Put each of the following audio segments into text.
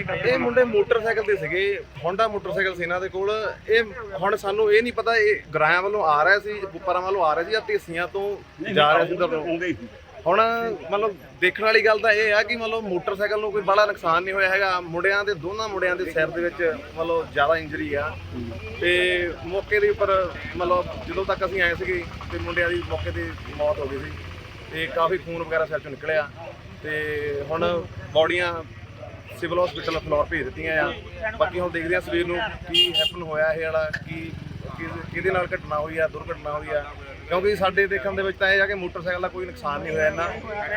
ਇਹ ਮੁੰਡੇ ਮੋਟਰਸਾਈਕਲ ਤੇ ਸੀਗੇ ਹੋਂਡਾ ਮੋਟਰਸਾਈਕਲ ਸੀ ਇਹਨਾਂ ਦੇ ਕੋਲ। ਇਹ ਹੁਣ ਸਾਨੂੰ ਇਹ ਨਹੀਂ ਪਤਾ ਇਹ ਗਰਾਇਆ ਵੱਲੋਂ ਆ ਰਿਹਾ ਸੀ ਗੁੱਪਰਾਂ ਵੱਲੋਂ ਆ ਰਿਹਾ ਸੀ ਜਾਂ ਢੇਸੀਆਂ ਤੋਂ ਜਾ ਰਿਹਾ ਸੀ ਉਧਰ ਨੂੰ ਹੁਣ ਮਤਲਬ ਦੇਖਣ ਵਾਲੀ ਗੱਲ ਤਾਂ ਇਹ ਆ ਕਿ ਮਤਲਬ ਮੋਟਰਸਾਈਕਲ ਨੂੰ ਕੋਈ ਬੜਾ ਨੁਕਸਾਨ ਨਹੀਂ ਹੋਇਆ ਹੈਗਾ। ਮੁੰਡਿਆਂ ਦੇ ਦੋਨਾਂ ਮੁੰਡਿਆਂ ਦੇ ਸਿਰ ਦੇ ਵਿੱਚ ਮਤਲਬ ਜ਼ਿਆਦਾ ਇੰਜਰੀ ਆ। ਤੇ ਮੌਕੇ ਦੇ ਉੱਪਰ ਮਤਲਬ ਜਦੋਂ ਤੱਕ ਅਸੀਂ ਆਏ ਸੀਗੇ ਤੇ ਮੁੰਡਿਆਂ ਦੀ ਮੌਕੇ ਤੇ ਮੌਤ ਹੋ ਗਈ ਸੀ। ਤੇ ਕਾਫੀ ਖੂਨ ਵਗੈਰਾ ਸਿਰ ਚੋਂ ਨਿਕਲਿਆ। ਤੇ ਹੁਣ ਬੌਡੀਆਂ ਸਿਵਲ ਹਸਪੀਟਲ ਫਲੋਰ ਭੇਜ ਦਿੱਤੀਆਂ ਆ। ਬਾਕੀ ਹੁਣ ਦੇਖਦੇ ਆ ਸਵੇਰ ਨੂੰ ਕੀ ਹੈਪਨ ਹੋਇਆ ਇਹ ਵਾਲਾ, ਕੀ ਕੀ- ਕਿਹਦੇ ਨਾਲ ਘਟਨਾ ਹੋਈ ਆ, ਦੁਰਘਟਨਾ ਹੋਈ ਆ। ਕਿਉਂਕਿ ਸਾਡੇ ਦੇਖਣ ਦੇ ਵਿੱਚ ਤਾਂ ਇਹ ਆ ਕਿ ਮੋਟਰਸਾਈਕਲ ਦਾ ਕੋਈ ਨੁਕਸਾਨ ਨਹੀਂ ਹੋਇਆ ਇੰਨਾ।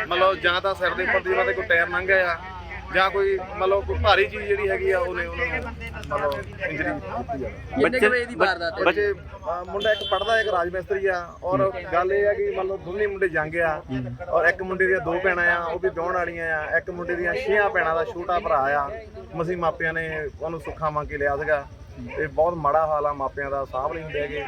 ਮਤਲਬ ਜਾਂ ਤਾਂ ਸਿਰ ਦੇ ਉੱਪਰ ਦੀ ਦੇ ਕੋਈ ਟਾਇਰ ਲੰਘ ਗਿਆ ਆ। ਜਾਂ ਕੋਈ ਮਤਲਬ ਕੋਈ ਭਾਰੀ ਚੀਜ਼ ਜਿਹੜੀ ਹੈਗੀ ਆ ਉਹਨੇ ਉਹਨਾਂ ਨੂੰ ਮਤਲਬ ਇੰਜਰੀ ਦਿੱਤੀ ਆ। ਕਿੰਨੇ ਕੁ ਵਜੇ ਦੀ ਵਾਰਦਾਤ ਹੈ? ਬੱਚੇ ਮੁੰਡਾ ਇੱਕ ਪੜਦਾ ਇੱਕ ਰਾਜ ਮਿਸਤਰੀ ਆ ਔਰ ਗੱਲ ਇਹ ਆ ਕਿ ਮਤਲਬ ਦੋਨੇ ਮੁੰਡੇ ਜੰਗ ਆ ਔਰ ਇੱਕ ਮੁੰਡੇ ਦੀਆਂ ਦੋ ਭੈਣਾਂ ਆ ਉਹ ਵੀ ਵਿਆਹਣ ਵਾਲੀਆਂ ਆ ਇੱਕ ਮੁੰਡੇ ਦੀਆਂ ਛੇਆਂ ਭੈਣਾਂ ਦਾ ਛੋਟਾ ਭਰਾ ਆ। ਮਸੀਂ ਮਾਪਿਆਂ ਨੇ ਉਹਨੂੰ ਸੁੱਖਾ ਮੰਗ ਕੇ ਲਿਆ ਸੀਗਾ। ਤੇ ਬਹੁਤ ਮਾੜਾ ਹਾਲ ਆ ਮਾਪਿਆਂ ਦਾ ਸਾਂਭ ਨਹੀਂ ਹੁੰਦੇ ਹੈਗੇ।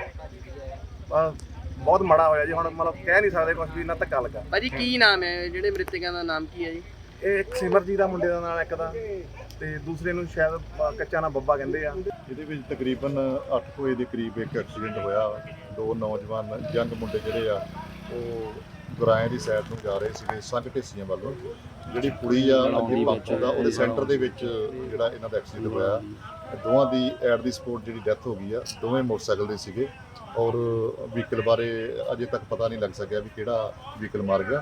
ਅਹ ਬਹੁਤ ਮਾੜਾ ਹੋਇਆ ਜੀ ਹੁਣ ਮਤਲਬ ਕਹਿ ਨਹੀਂ ਸਕਦੇ ਕੁਝ ਵੀ ਨਾ ਧੱਕਾ ਲੱਗਾ ਭਾਜੀ ਕੀ ਨਾਮ ਹੈ? ਜਿਹੜੇ ਮ੍ਰਿਤਕਾਂ ਦਾ ਨਾਮ ਕੀ ਹੈ ਜੀ? ਇਹ ਇੱਕ ਸਿਮਰਜੀਤ ਦਾ ਮੁੰਡੇ ਦਾ ਨਾਂ ਇੱਕ ਦਾ ਤੇ ਦੂਸਰੇ ਨੂੰ ਸ਼ਾਇਦ, ਅਹ, ਕੱਚਾ ਨਾ ਬੱਬਾ ਕਹਿੰਦੇ ਆ। ਇਹਦੇ ਵਿੱਚ ਤਕਰੀਬਨ 8 ਵਜੇ ਦੇ ਕਰੀਬ ਇੱਕ ਐਕਸੀਡੈਂਟ ਹੋਇਆ। ਦੋ ਨੌਜਵਾਨ ਜੰਗ ਮੁੰਡੇ ਜਿਹੜੇ ਆ, ਉਹ ਗੁਰਾਇਆਂ ਦੀ ਸਾਈਡ ਨੂੰ ਜਾ ਰਹੇ ਸੀਗੇ, ਸੰਘ ਢੇਸੀਆਂ ਵੱਲੋਂ। ਜਿਹੜੀ ਪੁਲੀ ਆ, ਅੱਗੇ ਪੰਪ ਦਾ, ਉਹਦੇ ਸੈਂਟਰ ਦੇ ਵਿੱਚ ਜਿਹੜਾ ਇਹਨਾਂ ਦਾ ਐਕਸੀਡੈਂਟ ਹੋਇਆ। ਦੋਵਾਂ ਦੀ ਐਟ ਦੀ ਸਪੋਰਟ ਜਿਹੜੀ ਡੈਥ ਹੋ ਗਈ ਆ, ਦੋਵੇਂ ਮੋਟਰਸਾਈਕਲ ਦੇ ਸੀਗੇ। ਔਰ ਵਹੀਕਲ ਬਾਰੇ ਅਜੇ ਤੱਕ ਪਤਾ ਨਹੀਂ ਲੱਗ ਸਕਿਆ ਵੀ ਕਿਹੜਾ ਵਹੀਕਲ ਮਾਰ ਗਿਆ।